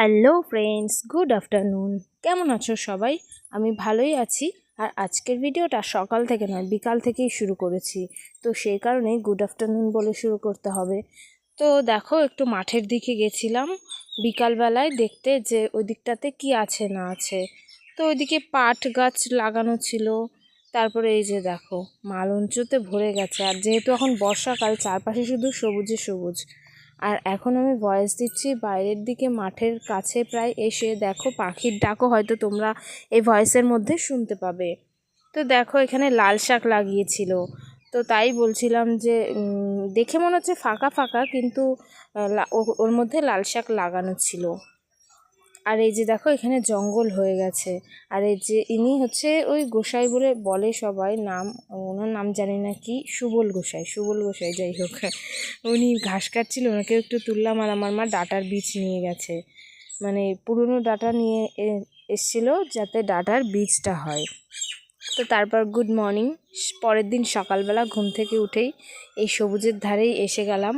Hello friends, good afternoon. কেমন আছো সবাই? আমি ভালোই আছি। আর আজকের ভিডিওটা সকাল থেকে নয়, বিকাল থেকেই শুরু করেছি। তো সেই কারণেই গুড আফটারনুন বলে শুরু করতে হবে। তো দেখো, একটু মাঠের দিকে গেছিলাম। বিকালবেলায় দেখতে যে ওই দিকটাতে কী আছে, না আছে। তো ওইদিকে পাট গাছ লাগানো ছিল। তারপরে এই যে দেখো, মালঞ্চতে ভরে গেছে। আর যেহেতু এখন বর্ষাকাল, চারপাশে শুধু সবুজে সবুজ। আর এখন আমি ভয়েস দিচ্ছি, বাইরের দিকে মাঠের কাছে প্রায় এসে দেখো পাখির ডাকও হয়তো তোমরা এই ভয়েসের মধ্যে শুনতে পাবে। তো দেখো এখানে লাল শাক লাগিয়েছিল। তো তাই বলছিলাম যে দেখে মনে হচ্ছে ফাঁকা ফাঁকা, কিন্তু ওর মধ্যে লাল শাক লাগানো ছিল। আর এই যে দেখো, এখানে জঙ্গল হয়ে গেছে। আর এই যে ইনি হচ্ছে ওই গোসাই বলে বলে সবাই নাম, ওনার নাম জানি না কি, সুবল গোসাই সুবল গোসাই যাই হোক। উনি ঘাস কাটছিল, ওনাকে একটু তুললাম আর আমার মা ডাটার বীজ নিয়ে গেছে। মানে পুরনো ডাটা নিয়ে এসছিল যাতে ডাটার বীজটা হয়। তো তারপর গুড মর্নিং পরের দিন সকালবেলা ঘুম থেকে উঠেই এই সবুজের ধারেই এসে গেলাম।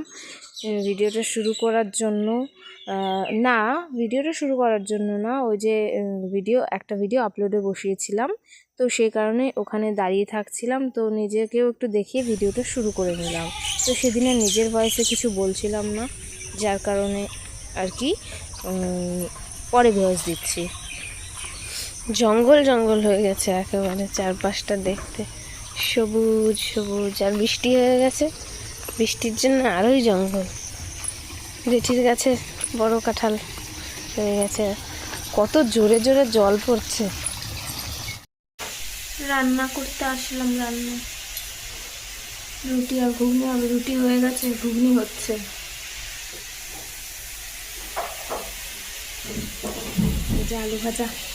ভিডিওটা শুরু করার জন্য না ভিডিওটা শুরু করার জন্য না, ওই যে ভিডিও একটা ভিডিও আপলোডে বসিয়েছিলাম। তো সেই কারণে ওখানে দাঁড়িয়ে থাকছিলাম, তো নিজেকেও একটু দেখিয়ে ভিডিওটা শুরু করে নিলাম। তো সেদিন নিজের ভয়েসে কিছু বলছিলাম না, যার কারণে আর কি পরে ভয়েস দিচ্ছি। জঙ্গল জঙ্গল হয়ে গেছে একেবারে চারপাশটা দেখতে। সবুজ সবুজ, আর বৃষ্টি হয়ে গেছে। বৃষ্টির জন্য আরোই জঙ্গল। জেঠির গাছে বড় কাঁঠাল হয়ে গেছে। কত জোরে জোরে জল পড়ছে। রান্না করতে আসলাম, রান্না। রুটি আর ঘুগনি হবে রুটি হয়ে গেছে, ঘুগনি হচ্ছে। আলু ভাজা।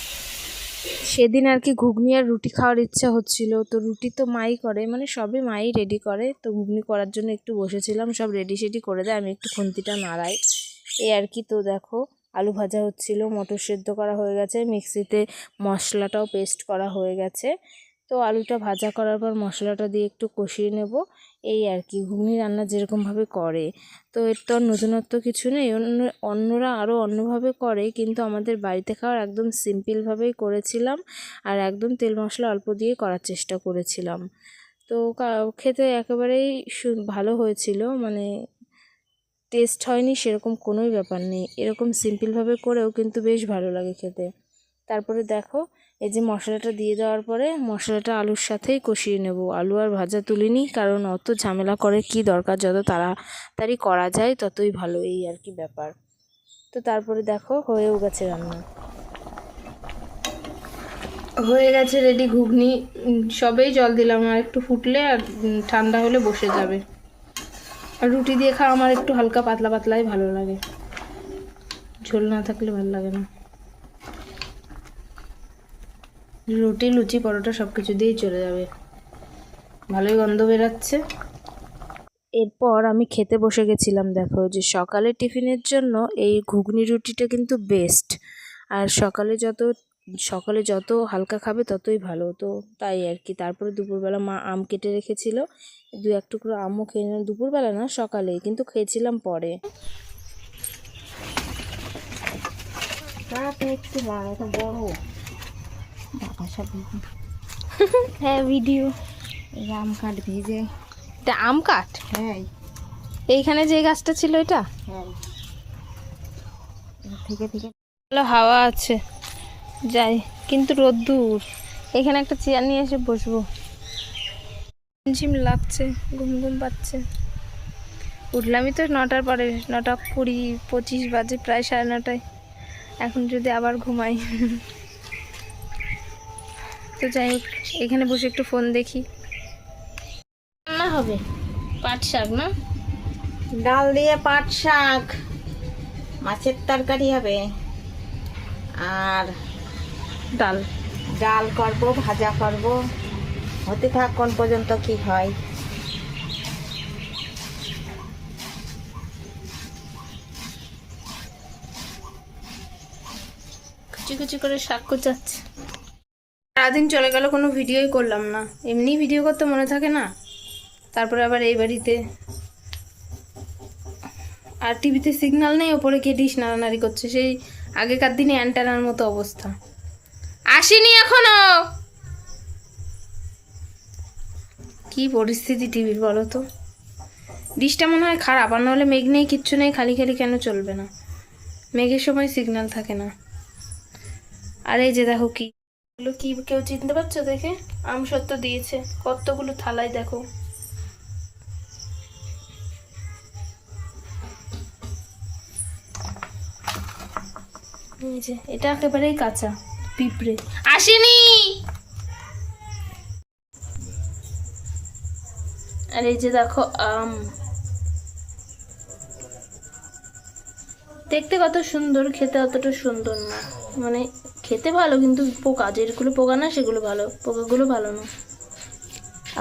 সেদিন আর কি ঘুগনি আর রুটি খাওয়ার ইচ্ছা হচ্ছিল, তো রুটি তো মাই করে মানে সবই মাই রেডি করে, তো ঘুগনি করার জন্য একটু বসেছিলাম, সব রেডি সেডি করে দেয়, আমি একটু খুন্তিটা নাড়াই। এই আর কি তো দেখো, আলু ভাজা হচ্ছিল, মটর সেদ্ধ করা হয়ে গেছে, মিক্সিতে মশলাটাও পেস্ট করা হয়ে গেছে। তো আলুটা ভাজা করার পর মশলাটা দিয়ে একটু কষিয়ে নেব। এই আর কি, ঘুগনি রান্না যেরকমভাবে করে। তো এর তো আর নতুনত্ব কিছু নেই, অন্য, অন্যরা আরও অন্যভাবে করে, কিন্তু আমাদের বাড়িতে খাওয়ার একদম সিম্পলভাবেই করেছিলাম আর একদম তেল মশলা অল্প দিয়ে করার চেষ্টা করেছিলাম। তো খেতে একেবারেই ভালো হয়েছিল মানে টেস্ট হয়নি, সেরকম কোনোই ব্যাপার নেই। এরকম সিম্পলভাবে করেও কিন্তু বেশ ভালো লাগে খেতে। তারপরে দেখো এই যে মশলাটা দিয়ে দেওয়ার পরে মশলাটা আলুর সাথেই কষিয়ে নেব। আলু আর ভাজা তুলিনি কারণ অত ঝামেলা করে কি দরকার, যত তাড়াতাড়ি করা যায় ততই ভালো এই আর কি ব্যাপার। তো তারপরে দেখো, হয়েও গেছে রান্না। হয়ে গেছে রেডি ঘুগনি। সবেই জল দিলাম, আর একটু ফুটলে আর ঠান্ডা হলে বসে যাবে। আর রুটি দিয়ে খাওয়া আমার একটু হালকা পাতলা পাতলাই ভালো লাগে। ঝোল না থাকলে ভালো লাগে না। রুটি, লুচি, পরোটা সব কিছু দিয়েই চলে যাবে। ভালোই গন্ধ বেরাচ্ছে। এরপর আমি খেতে বসে গেছিলাম, দেখো যে সকালে টিফিনের জন্য এই ঘুগনি রুটিটা কিন্তু বেস্ট আর সকালে যত সকালে যত হালকা খাবে ততই ভালো। তো তাই আর কি, তারপরে দুপুরবেলা মা আম কেটে রেখেছিল। দু এক টুকরো আমও খেয়ে নিলাম। দুপুরবেলা না, সকালে, কিন্তু খেয়েছিলাম পরে। একটু বড় বড়। বাবা সব হ্যাঁ ভিডিও এই আম কাঠ ভিজে এটা আম কাঠ? হ্যাঁ। এইখানে যে গাছটা ছিল এটা? হ্যাঁ। থেকে থেকে ভালো হাওয়া আছে। যাই কিন্তু রোদ্দুর। এখানে একটা চেয়ার নিয়ে এসে বসবো। ঝিম লাগছে ঘুম ঘুম পাচ্ছে। উঠলামই তো নটার পরে নটা কুড়ি পঁচিশ বাজে প্রায় সাড়ে নটায়। এখন যদি আবার ঘুমাই। তো যাই হোক এখানে বসে একটু ফোন দেখি। রান্না হবে? পাট শাক না? ডাল দিয়ে পাট শাক। মাছের তরকারি হবে। আর ডাল। ডাল করব ভাজা করব। হতে থাক কোন পর্যন্ত কি হয়। কুচি কুচি করে শাক কুচাচ্ছে। সারাদিন চলে গেল, কোনো ভিডিওই করলাম না। এমনি ভিডিও করতে মনে থাকে না। তারপরে আবার এই বাড়িতে। আর টিভিতে সিগন্যাল নেই, ওপরে গিয়ে ডিশ নাড়ানাড়ি করছে? সেই আগেকার দিনে অ্যান্টানার মতো অবস্থা। আসেনি এখনও! কি পরিস্থিতি টিভির বলো তো? ডিশটা মনে হয় খারাপ, আর নাহলে মেঘ নেই, কিচ্ছু নেই, খালি খালি কেন চলবে না? মেঘের সময় সিগন্যাল থাকে না। আর এই যে দেখো কি এগুলো কি কেউ চিনতে পারছ দেখে? আম সত্য দিয়েছে। কতগুলো থালায় দেখো। এটা একেবারেই কাঁচা পিঁপড়ে। আসেনি! আর এই যে দেখো আম। দেখতে কত সুন্দর, খেতে অতটা সুন্দর না। মানে খেতে ভালো, কিন্তু পোকা, যেগুলো পোকা না, সেগুলো ভালো, পোকাগুলো ভালো না।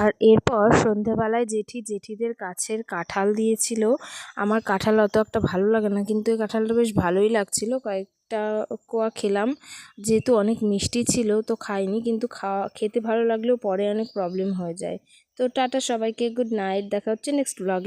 আর এরপর সন্ধেবেলায় জেঠি জেঠিদের কাছের কাঁঠাল দিয়েছিল। আমার কাঁঠাল অত একটা ভালো লাগে না, কিন্তু এই কাঁঠালটা বেশ ভালোই লাগছিল। কয়েকটা কোয়া খেলাম, যেহেতু অনেক মিষ্টি ছিল, তো খাইনি, কিন্তু খাওয়া, খেতে ভালো লাগলেও পরে অনেক প্রবলেম হয়ে যায়। তো টাটা সবাইকে গুড নাইট দেখা হচ্ছে নেক্সট ব্লগে